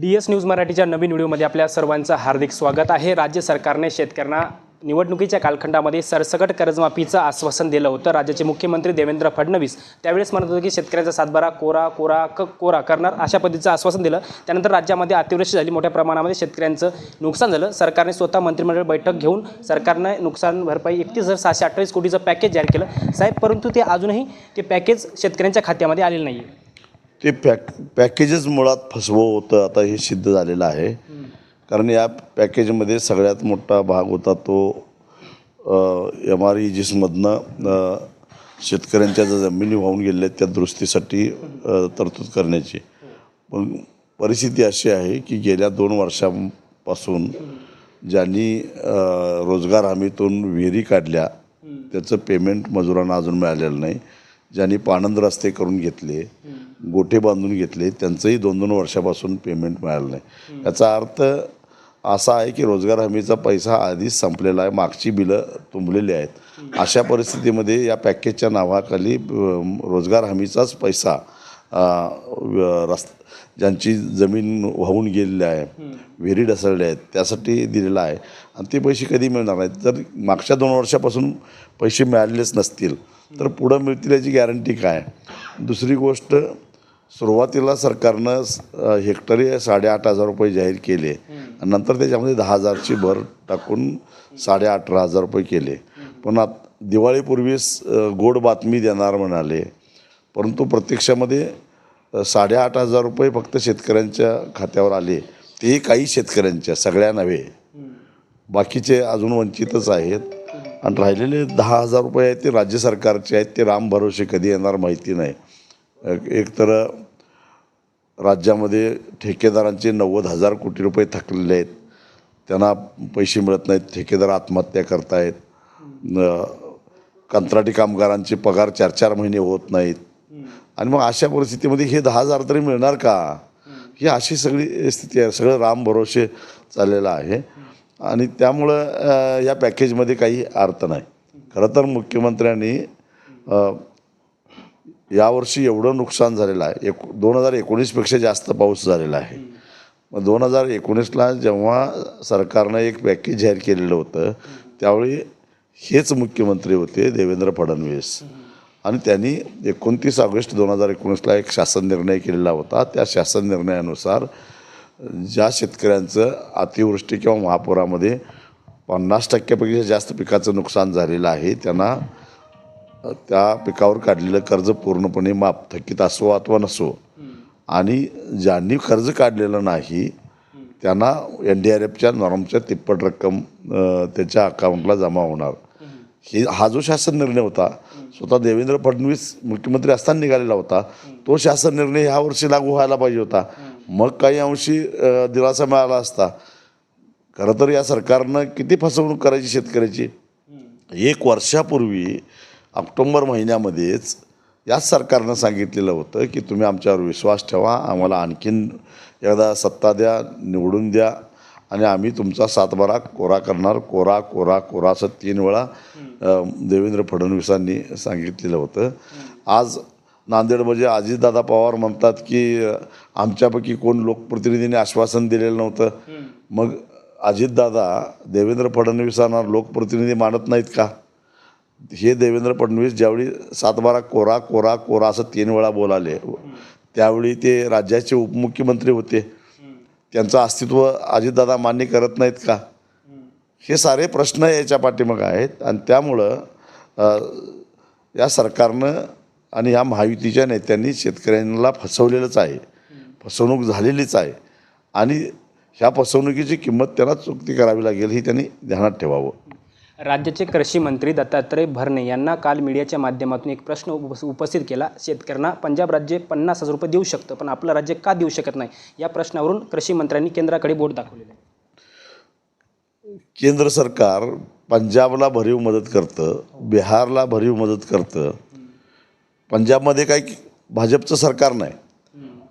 D S news मराठीच्या नवीन व्हिडिओमध्ये आपल्या सर्वांचं हार्दिक स्वागत आहे. राज्य सरकारने शेतकऱ्यांना निवडणुकीच्या कालखंडामध्ये सरसकट कर्जमाफीचं आश्वासन दिलं होतं. राज्याचे मुख्यमंत्री देवेंद्र फडणवीस त्यावेळेस म्हणत होते की शेतकऱ्यांचा सातबारा कोरा कोरा क कोरा करणार अशा पद्धतीचं आश्वासन दिलं. त्यानंतर राज्यामध्ये अतिवृष्टी झाली. मोठ्या प्रमाणामध्ये शेतकऱ्यांचं नुकसान झालं. सरकारने स्वतः मंत्रिमंडळ बैठक घेऊन सरकारनं नुकसान भरपाई एकतीस हजार सहाशे अठ्ठावीस कोटीचं पॅकेज जाहीर केलं. साहेब परंतु ते अजूनही ते पॅकेज शेतकऱ्यांच्या खात्यामध्ये आलेलं नाही आहे ते पॅक पॅकेजच मुळात फसवं होतं आता हे सिद्ध झालेलं आहे. कारण या पॅकेजमध्ये सगळ्यात मोठा भाग होता तो एम आर ई जीसमधनं शेतकऱ्यांच्या ज्या जमिनी वाहून गेलेल्या आहेत त्या दुरुस्तीसाठी तरतूद करण्याची. पण परिस्थिती अशी आहे की गेल्या दोन वर्षांपासून ज्यांनी रोजगार हमीतून विहिरी काढल्या त्याचं पेमेंट मजुरांना अजून मिळालेलं नाही. ज्यांनी पाणंद रस्ते करून घेतले गोठे बांधून घेतले त्यांचंही दोन दोन वर्षापासून पेमेंट मिळालं नाही. याचा अर्थ असा आहे की रोजगार हमीचा पैसा आधीच संपलेला आहे मागची बिलं तुंबलेली आहेत. अशा परिस्थितीमध्ये या पॅकेजच्या नावाखाली रोजगार हमीचाच पैसा रस् ज्यांची जमीन वाहून गेलेली आहे विहिरी ढसळल्या आहेत त्यासाठी दिलेला आहे. आणि ते पैसे कधी मिळणार नाहीत? जर मागच्या दोन वर्षापासून पैसे मिळालेलेच नसतील तर पुढं मिळतील याची गॅरंटी काय? दुसरी गोष्ट सुरुवातीला सरकारनं हेक्टरी साडेआठ हजार रुपये जाहीर केले. आणि नंतर त्याच्यामध्ये दहा हजारची भर टाकून साडे अठरा हजार रुपये केले. पण आत दिवाळीपूर्वीच गोड बातमी देणार म्हणाले. परंतु प्रत्यक्षामध्ये साडेआठ हजार रुपये फक्त शेतकऱ्यांच्या खात्यावर आले. तेही काही शेतकऱ्यांच्या सगळ्या नव्हे. बाकीचे अजून वंचितच आहेत. आणि राहिलेले दहा हजार रुपये आहेत ते राज्य सरकारचे आहेत ते राम भरोसे कधी येणार माहिती नाही. एक- तर राज्यामध्ये ठेकेदारांचे नव्वद हजार कोटी रुपये थकलेले आहेत. त्यांना पैसे मिळत नाहीत. ठेकेदार आत्महत्या करतायत. कंत्राटी कामगारांचे पगार चार चार महिने होत नाहीत. आणि मग अशा परिस्थितीमध्ये हे दहा हजार तरी मिळणार का? ही अशी सगळी स्थिती आहे. सगळं राम भरोसे चाललेलं आहे. आणि त्यामुळं या पॅकेजमध्ये काही अर्थ नाही. खरं तर मुख्यमंत्र्यांनी यावर्षी एवढं नुकसान झालेलं आहे. एक दोन हजार एकोणीसपेक्षा जास्त पाऊस झालेला आहे. मग दोन हजार एकोणीसला जेव्हा सरकारनं एक पॅकेज जाहीर केलेलं होतं त्यावेळी हेच मुख्यमंत्री होते देवेंद्र फडणवीस. आणि त्यांनी एकोणतीस ऑगस्ट दोन हजार एकोणीसला एक शासन निर्णय केलेला होता. त्या शासन निर्णयानुसार ज्या शेतकऱ्यांचं अतिवृष्टी किंवा महापुरामध्ये पन्नास टक्क्यापेक्षा जास्त पिकाचं नुकसान झालेलं आहे त्यांना त्या पिकावर काढलेलं कर्ज पूर्णपणे माफ थकीत असो अथवा नसो. आणि ज्यांनी कर्ज काढलेलं नाही त्यांना एन डी आर एफच्या नॉर्मच्या तिप्पट रक्कम त्याच्या अकाउंटला जमा होणार. हे हा जो शासन निर्णय होता स्वतः देवेंद्र फडणवीस मुख्यमंत्री असताना निघालेला होता तो शासन निर्णय ह्या वर्षी लागू व्हायला पाहिजे होता. मग काही अंशी दिलासा मिळाला असता. खरं तर या सरकारनं किती फसवणूक करायची शेतकऱ्याची? एक वर्षापूर्वी ऑक्टोंबर महिन्यामध्येच याच सरकारनं सांगितलेलं होतं की तुम्ही आमच्यावर विश्वास ठेवा आम्हाला आणखीन एकदा सत्ता द्या निवडून द्या आणि आम्ही तुमचा सातबारा कोरा करणार. कोरा कोरा कोरा असं तीन वेळा देवेंद्र फडणवीसांनी सांगितलेलं होतं. आज नांदेडमध्ये अजितदादा पवार म्हणतात की आमच्यापैकी कोण लोकप्रतिनिधींनी आश्वासन दिलेलं नव्हतं. मग अजितदादा देवेंद्र फडणवीसांना लोकप्रतिनिधी मानत नाहीत का? हे देवेंद्र फडणवीस ज्यावेळी सातबारा कोरा कोरा कोरा असं तीन वेळा बोलाले त्यावेळी ते राज्याचे उपमुख्यमंत्री होते. त्यांचं अस्तित्व अजितदादा मान्य करत नाहीत का? हे सारे प्रश्न याच्या पाठीमागं आहेत आणि त्यामुळं या सरकारनं आणि या महायुतीच्या नेत्यांनी शेतकऱ्यांना फसवलेलंच आहे. फसवणूक झालेलीच आहे. आणि ह्या फसवणुकीची किंमत त्यांना चुकती करावी लागेल ही त्यांनी ध्यानात ठेवावं. राज्याचे कृषी मंत्री दत्तात्रय भरणे यांना काल मीडियाच्या माध्यमातून एक प्रश्न उपस उपस्थित केला. शेतकऱ्यांना पंजाब राज्य पन्नास हजार रुपये देऊ शकतं पण आपलं राज्य का देऊ शकत नाही? या प्रश्नावरून कृषी मंत्र्यांनी केंद्राकडे बोट दाखवलेलं आहे. केंद्र सरकार पंजाबला भरीव मदत करतं बिहारला भरीव मदत करतं. पंजाबमध्ये काही भाजपचं सरकार नाही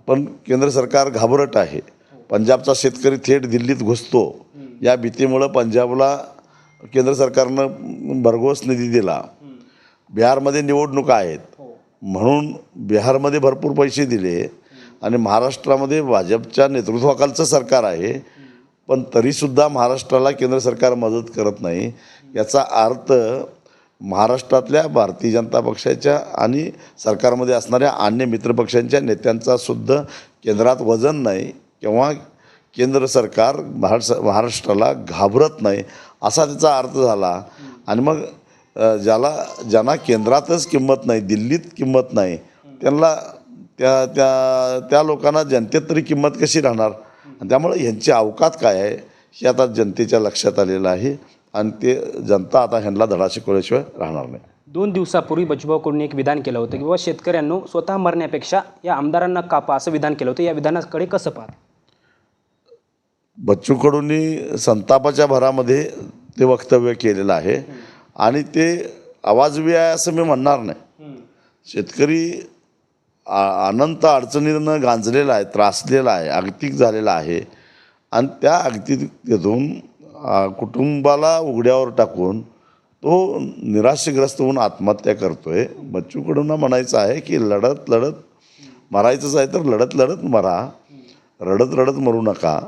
पण केंद्र सरकार घाबरट आहे. पंजाबचा शेतकरी थेट दिल्लीत घुसतो. या भीतीमुळं पंजाबला केंद्र सरकारनं भरघोस निधी दिला. बिहारमध्ये निवडणुका आहेत. म्हणून बिहारमध्ये भरपूर पैसे दिले. आणि महाराष्ट्रामध्ये भाजपच्या नेतृत्वाखालचं सरकार आहे. पण तरीसुद्धा महाराष्ट्राला केंद्र सरकार मदत करत नाही. याचा अर्थ महाराष्ट्रातल्या भारतीय जनता पक्षाच्या आणि सरकारमध्ये असणाऱ्या अन्य मित्रपक्षांच्या नेत्यांचा सुद्धा केंद्रात वजन नाही. किंवा केंद्र सरकार महाराष्ट्र महाराष्ट्राला घाबरत नाही. असा त्याचा अर्थ झाला. आणि मग ज्याला ज्यांना केंद्रातच किंमत नाही दिल्लीत किंमत नाही त्यांना त्या त्या त्या लोकांना जनतेत तरी किंमत कशी राहणार? आणि त्यामुळे ह्यांची अवकात काय आहे हे आता जनतेच्या लक्षात आलेलं आहे. आणि ते जनता आता ह्यांना धडा शिकवल्याशिवाय राहणार नाही. दोन दिवसापूर्वी बचूभाऊ कोणी एक विधान केलं होतं की बाबा शेतकऱ्यांनो स्वतः मरण्यापेक्षा या आमदारांना कापा असं विधान केलं होतं. या विधानाकडे कसं पाहत? बच्चू कडूंनी संतापाच्या भरामध्ये ते वक्तव्य केलेलं आहे. आणि ते आवाजवी आहे असं मी म्हणणार नाही. शेतकरी आ- अनंत अडचणीनं गांजलेला आहे त्रासलेला आहे आगतिक झालेला आहे. आणि त्या आगतिकतेतून कुटुंबाला उघड्यावर टाकून तो निराशग्रस्त होऊन आत्महत्या करतो बच्चू कडूंना म्हणायचं आहे की लढत लढत मरायचंच आहे तर लढत लढत मरा. रडत रडत मरू नका.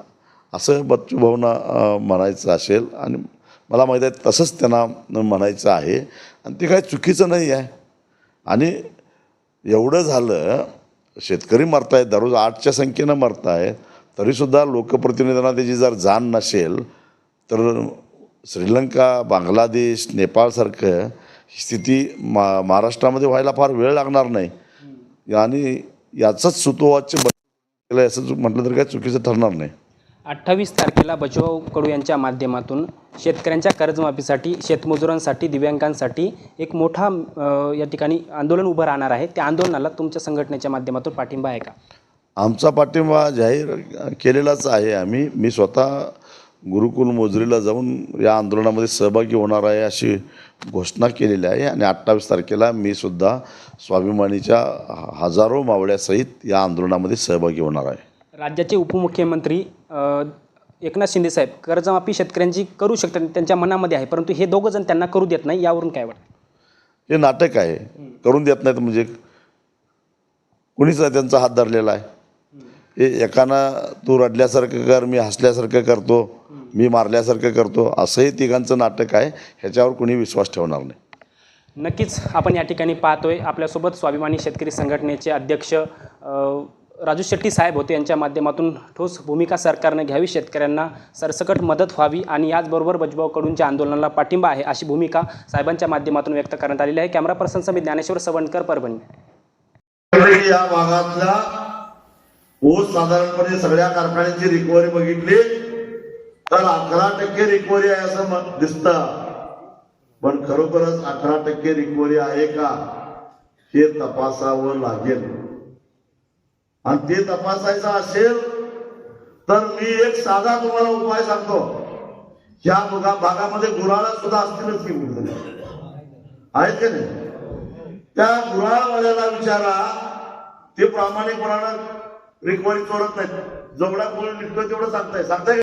असं बच्चू भाऊना अ, म्हणायचं असेल. आणि मला माहीत आहे तसंच त्यांना म्हणायचं आहे. आणि ते काही चुकीचं नाही आहे. आणि एवढं झालं शेतकरी मरतायत दररोज आठच्या संख्येनं मरतायत तरीसुद्धा लोकप्रतिनिधींना त्याची जर जाण नसेल तर श्रीलंका बांगलादेश नेपाळसारखं स्थिती मा महाराष्ट्रामध्ये व्हायला फार वेळ लागणार नाही. आणि याचंच सुतोवाच्य केलं असं म्हटलं तर काय चुकीचं ठरणार नाही. अठ्ठावीस तारखेला बचाव कडू यांच्या माध्यमातून शेतकऱ्यांच्या कर्जमाफीसाठी शेतमजुरांसाठी दिव्यांगांसाठी एक मोठा या ठिकाणी आंदोलन उभं राहणार आहे. त्या आंदोलनाला तुमच्या संघटनेच्या माध्यमातून पाठिंबा आहे का? आमचा पाठिंबा जाहीर केलेलाच आहे. आम्ही मी स्वतः गुरुकुल मोजरीला जाऊन या आंदोलनामध्ये सहभागी होणार आहे अशी घोषणा केलेली आहे. आणि अठ्ठावीस तारखेला मी सुद्धा स्वाभिमानीच्या हजारो मावळ्यासहित या आंदोलनामध्ये सहभागी होणार आहे. राज्याचे उपमुख्यमंत्री एकनाथ शिंदेसाहेब कर्जमाफी शेतकऱ्यांची करू शकतात त्यांच्या मनामध्ये आहे परंतु हे दोघं जण त्यांना करू देत नाही यावरून काय वाटतं? हे नाटक आहे. करून देत नाहीत म्हणजे कुणीच नाही त्यांचा हात धरलेला आहे. हे एकानं तू रडल्यासारखं कर मी हसल्यासारखं करतो मी मारल्यासारखं करतो असंही तिघांचं नाटक आहे. ह्याच्यावर कुणी विश्वास ठेवणार नाही. नक्कीच आपण या ठिकाणी पाहतोय. आपल्यासोबत स्वाभिमानी शेतकरी संघटनेचे अध्यक्ष राजू शेट्टी साहेब होते यांच्या माध्यमातून ठोस भूमिका सरकारने घ्यावी शेतकऱ्यांना सरसकट मदत व्हावी आणि याचबरोबर बजभाऊ कडूंच्या आंदोलनाला पाठिंबा आहे अशी भूमिका साहेबांच्या माध्यमातून व्यक्त करण्यात आलेली आहे. Camera person Samit Dnyaneshwar Savankar Parbhani. या भागातला ऊस साधारणपणे सगळ्या कारखान्यांची रिकव्हरी बघितली. तर अकरा टक्के रिकव्हरी आहे असं दिसत दिसतं. पण खरोखरच अकरा टक्के रिकव्हरी आहे का हे तपासावं लागेल. आणि ते तपासायचं असेल तर मी एक साधा तुम्हाला उपाय सांगतो. या भागा- भागामध्ये गुराळा सुद्धा असतीलच की कुठेतरी. आहेत का नाही? त्या गुराळवाल्याला विचारा ते प्रामाणिकपणानं रिकव्हरी चोरत नाहीत. जेवढा कोण निघतो तेवढं सांगताय. सांगताय